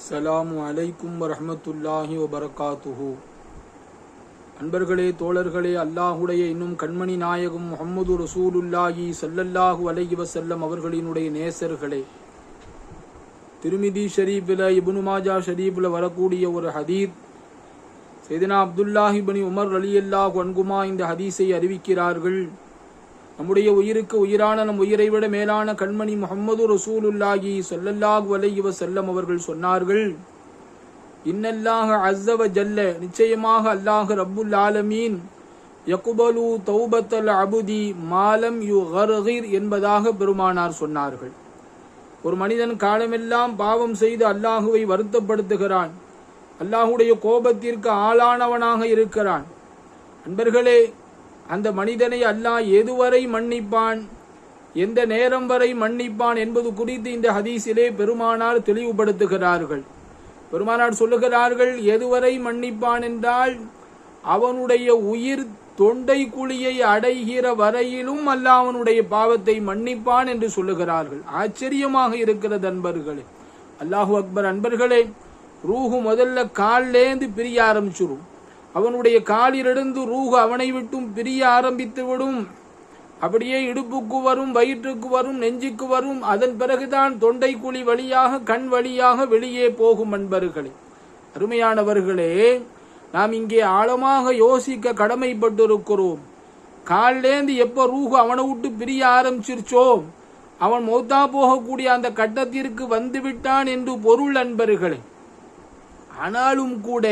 அஸ்லாம் அலைக்கும் வரமத்துல்லாஹி வபரகாத்துஹு. அன்பர்களே தோழர்களே அல்லாஹுடைய இன்னும் கண்மணி நாயகம் முகமது ரசூலுல்லாஹி சல்லல்லாஹு அலைஹி வசல்லம் அவர்களினுடைய நேசர்களே திருமிதி ஷரீஃபில் இபுனுமாஜா ஷரீஃபில் வரக்கூடிய ஒரு ஹதீத். செய்தனா அப்துல்லாஹிபனி உமர் உமர் அல்லாஹ் அன்குமா இந்த ஹதீஸை அறிவிக்கிறார்கள். நம்முடைய உயிருக்கு உயிரான நம் உயிரை விட மேலான கண்மணி முகமது ரசூலுல்லாஹி சொல்லல்லாஹ் வலையுவ செல்லம் அவர்கள் சொன்னார்கள் இன்னல்லாக அஸ்ஸவ ஜல்ல நிச்சயமாக அல்லாஹ் ரப்புல் ஆலமீன் யகுபலு தௌபத்தல் அபுதி மாலம் யு என்பதாக பெருமானார் சொன்னார்கள். ஒரு மனிதன் காலமெல்லாம் பாவம் செய்து அல்லாஹுவை வருத்தப்படுத்துகிறான். அல்லாஹுடைய கோபத்திற்கு ஆளானவனாக இருக்கிறான். அன்பர்களே அந்த மனிதனை அல்லாஹ் எதுவரை மன்னிப்பான்? எந்த நேரம் வரை மன்னிப்பான் என்பது குறித்து இந்த ஹதீஸிலே பெருமானார் தெளிவுபடுத்துகிறார்கள். பெருமானார் சொல்லுகிறார்கள் எதுவரை மன்னிப்பான் என்றால் அவனுடைய உயிர் தொண்டை குழியை அடைகிற வரையிலும் அல்ல அவனுடைய பாவத்தை மன்னிப்பான் என்று சொல்லுகிறார்கள். ஆச்சரியமாக இருக்கிறது அன்பர்களே. அல்லாஹு அக்பர் அன்பர்களே ரூஹு முதல்ல கால்லேந்து பிரிய ஆரம்பிச்சிரும். அவனுடைய காலிலிருந்து ரூஹு அவனை விட்டும் பிரிய ஆரம்பித்துவிடும் அப்படியே இடுப்புக்கு வரும் வயிற்றுக்கு வரும் நெஞ்சுக்கு வரும். அதன் பிறகுதான் தொண்டை குழி வழியாக கண் வழியாக வெளியே போகும் அன்பர்களே. அருமையானவர்களே நாம் இங்கே ஆழமாக யோசிக்க கடமைப்பட்டிருக்கிறோம். காலிலேந்து எப்ப ரூஹு அவனை விட்டு பிரிய ஆரம்பிச்சிருச்சோ அவன் மௌத்தா போகக்கூடிய அந்த கட்டத்திற்கு வந்து விட்டான் என்று பொருள் அன்பர்களே. ஆனாலும் கூட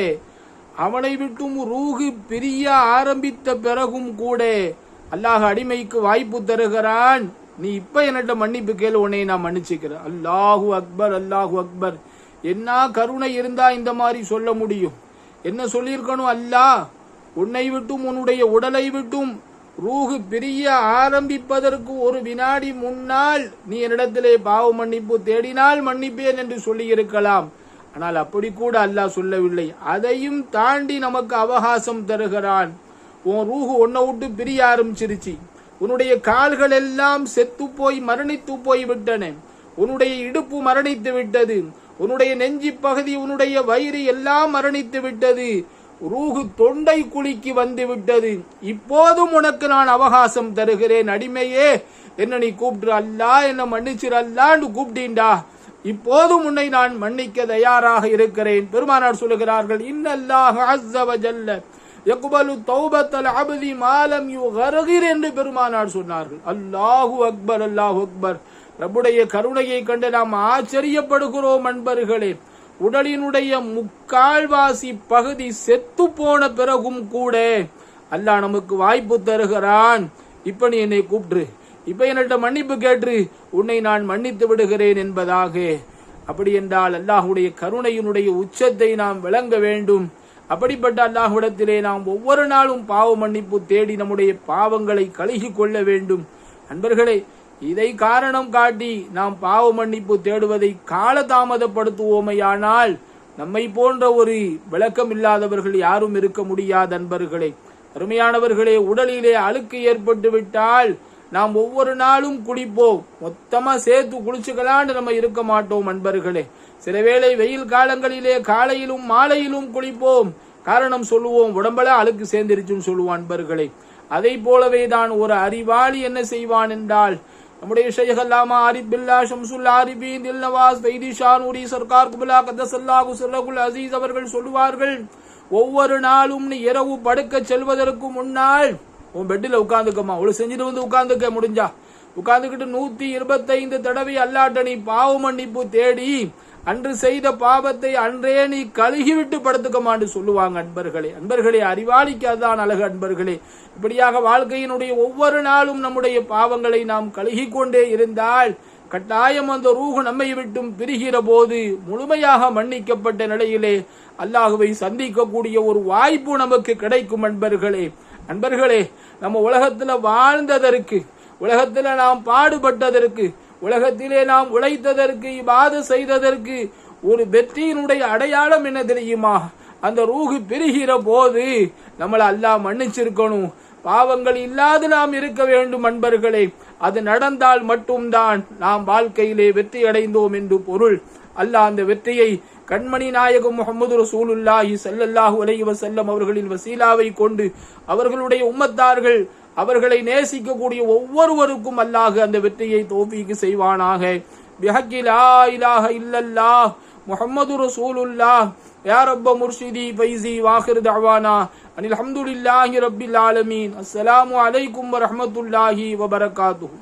அவனை விட்டும் ரூகு பிரிய ஆரம்பித்த பிறகும் கூட அல்லாஹ் அடிமைக்கு வாய்ப்பு தருகிறான். நீ இப்ப என்னட்ட மன்னிப்பு கேளு உன்னை நான் மன்னிச்சுக்கிறேன். அல்லாஹு அக்பர் அல்லாஹு அக்பர். என்ன கருணை இருந்தா இந்த மாதிரி சொல்ல முடியும்? என்ன சொல்லியிருக்கணும் அல்லாஹ்? உன்னை விட்டும் உன்னுடைய உடலை விட்டும் ரூகு பிரிய ஆரம்பிப்பதற்கு ஒரு வினாடி முன்னால் நீ என்னிடத்திலே பாவ மன்னிப்பு தேடினால் மன்னிப்பேன் என்று சொல்லியிருக்கலாம். ஆனால் அப்படி கூட அல்லாஹ் சொல்லவில்லை. அதையும் தாண்டி நமக்கு அவகாசம் தருகிறான். உன் ரூஹு உன்னை விட்டு பிரிய ஆரம்பிச்சிருச்சு. உன்னுடைய கால்கள் எல்லாம் செத்து போய் மரணித்து போய் விட்டன. உன்னுடைய இடுப்பு மரணித்து விட்டது. உன்னுடைய நெஞ்சி பகுதி உன்னுடைய வயிறு எல்லாம் மரணித்து விட்டது. ரூகு தொண்டை குழிக்கு வந்து விட்டது. இப்போதும் உனக்கு நான் அவகாசம் தருகிறேன். அடிமையே என்ன நீ கூப்பிட்டு அல்லா என்ன மன்னிச்சிரு. அல்லான்னு கூப்பிட்டீண்டா இப்போதும் உன்னை நான் மன்னிக்க தயாராக இருக்கிறேன். பெருமானார் சொல்லுகிறார்கள் இன்னல்லாஹ் அஸ்ஸ ஜல்ல யக்பலு தௌபத்தல் அபதி மாலம் யுகரகிர் என்று பெருமானார் சொன்னார்கள். அல்லாஹு அக்பர் அல்லாஹு அக்பர் ரப்புடைய கருணையை கண்டு நாம் ஆச்சரியப்படுகிறோம் அன்பர்களே. உடலினுடைய முக்கால்வாசி பகுதி செத்து போன பிறகும் கூட அல்லாஹ் நமக்கு வாய்ப்பு தருகிறான். இப்ப நீ என்னை கூப்பிட்டு இப்ப என்னிட்ட மன்னிப்பு கேட்டு உன்னை நான் மன்னித்து விடுகிறேன் என்பதாக. அப்படி என்றால் அல்லாஹுடைய கருணையினுடைய உச்சத்தை நாம் விளங்க வேண்டும். அப்படிப்பட்ட அல்லாஹுடத்திலே நாம் ஒவ்வொரு நாளும் பாவ மன்னிப்பு தேடி நம்முடைய பாவங்களை கழுகி கொள்ள வேண்டும். அன்பர்களே இதை காரணம் காட்டி நாம் பாவ மன்னிப்பு தேடுவதை காலதாமதப்படுத்துவோமையானால் நம்மை போன்ற ஒரு விளக்கம் இல்லாதவர்கள் யாரும் இருக்க முடியாது அன்பர்களே அருமையானவர்களே உடலிலே அழுக்கு ஏற்பட்டு விட்டால் நாம் ஒவ்வொரு நாளும் குளிப்போம். மொத்தமா சேர்த்து குளிச்சுக்கலான்னு நம்ம இருக்க மாட்டோம் அன்பர்களே சில வேளை வெயில் காலங்களிலே காலையிலும் மாலையிலும் குளிப்போம். காரணம் சொல்லுவோம் உடம்பல அழுக்கு சேர்ந்துருச்சுன்னு சொல்லுவோம் அன்பர்களே அதை போலவே தான் ஒரு அறிவாளி என்ன செய்வான் என்றால் நம்முடைய ஷேக் அல்லாமா ஆரிப் பில்லா ஷம்சுல் ஆரிபின் தில் நவாஸ் வைதி ஷானூரி சர்க்கார் குபலா கதசல்லாஹு சிறகுல் அசீஸ் அவர்கள் சொல்லுவார்கள் ஒவ்வொரு நாளும் இரவு படுக்க செல்வதற்கு முன்னால் உன் பெட்டில் உட்காந்துக்கம்மா. அவ்வளவு செஞ்சுட்டு வந்து உட்காந்துக்க முடிஞ்சா. உட்காந்துக்கிட்டு நூத்தி இருபத்தைந்து தடவை அல்லாட்ட நீ பாவ மன்னிப்பு தேடி அன்று செய்த பாவத்தை அன்றே நீ கழுகிவிட்டு படுத்துக்கமான்னு சொல்லுவாங்க அன்பர்களே. அன்பர்களே அறிவாளிக்கு அதுதான் அழகு அன்பர்களே. இப்படியாக வாழ்க்கையினுடைய ஒவ்வொரு நாளும் நம்முடைய பாவங்களை நாம் கழுகி கொண்டே இருந்தால் கட்டாயம் அந்த ரூகு நம்மை விட்டும் பிரிகிற போது முழுமையாக மன்னிக்கப்பட்ட நிலையிலே அல்லாஹுவை சந்திக்கக்கூடிய ஒரு வாய்ப்பு நமக்கு கிடைக்கும் அன்பர்களே. அன்பர்களே நம்ம உலகத்தில் வாழ்ந்ததற்கு உலகத்தில் நாம் பாடுபட்டதற்கு உலகத்திலே நாம் உழைத்ததற்கு இவ்வாறு செய்ததற்கு ஒரு வெற்றியினுடைய அடையாளம் என்ன தெரியுமா? அந்த ரூகு பெருகிற போது நம்மளை அல்லாஹ் மன்னிச்சிருக்கணும். பாவங்கள் இல்லாது நாம் இருக்க வேண்டும் அன்பர்களே. அது நடந்தால் மட்டும்தான் நாம் வாழ்க்கையிலே வெற்றி அடைந்தோம் என்று பொருள். அல்லாஹ் அந்த வெற்றியை கண்மணி நாயகம் முகமது ரசூலுல்லாஹி சல்லல்லாஹு அலைஹி வஸல்லம் அவர்களின் வசீலாவை கொண்டு அவர்களுடைய உம்மத்தார்கள் அவர்களை நேசிக்கக்கூடிய ஒவ்வொருவருக்கும் அல்லாஹ் அந்த வெற்றியை தோப்பிக்கு செய்வானாக. பிஹக்கி லா இலாஹ இல்லல்லாஹ். முகமது ரசூலுல்லாஹ். யா ரப்ப முர்ஷிதி பைசி வாஹிர் தஅவானா. அனில் ஹம்துலில்லாஹி ரப்பில் ஆலமீன். அஸ்ஸலாமு அலைக்கும் வரஹ்மத்துல்லாஹி வபரகாத்துஹு.